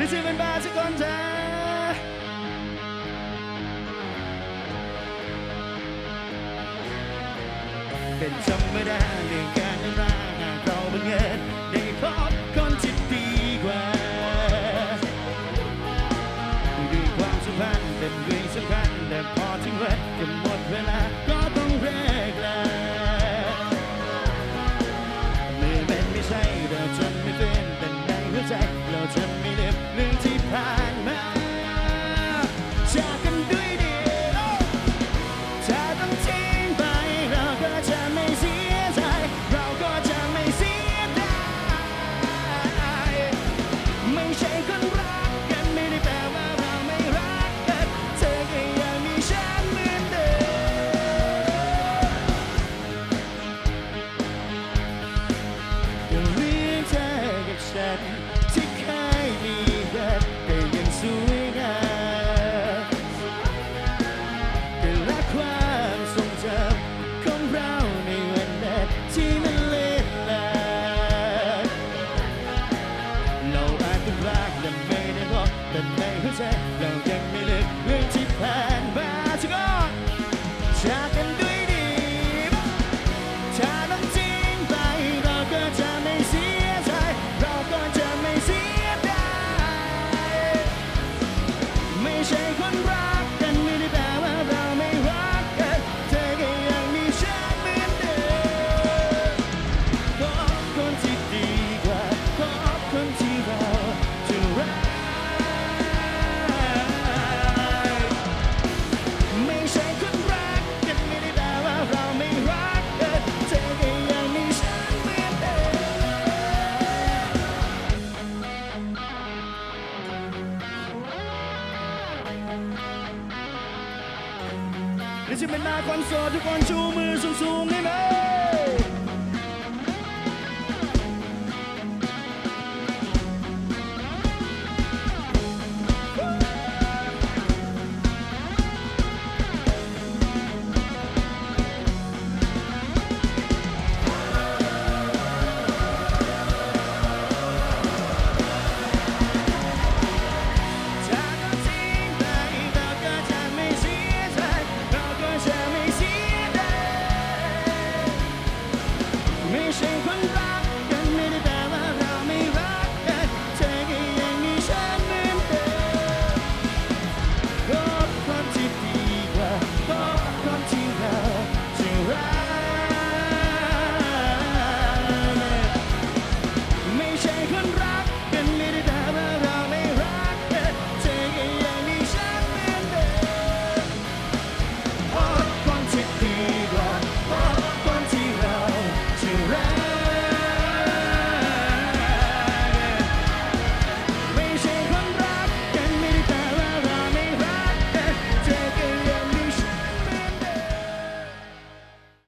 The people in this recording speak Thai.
你是分百是关键。เป็นจำไม่ได้เรื่องการนั้นร่างเราบังเอิญและจะเป็นหน้าคอนเสิร์ตทุกคนชูมือสูงๆนี่เลย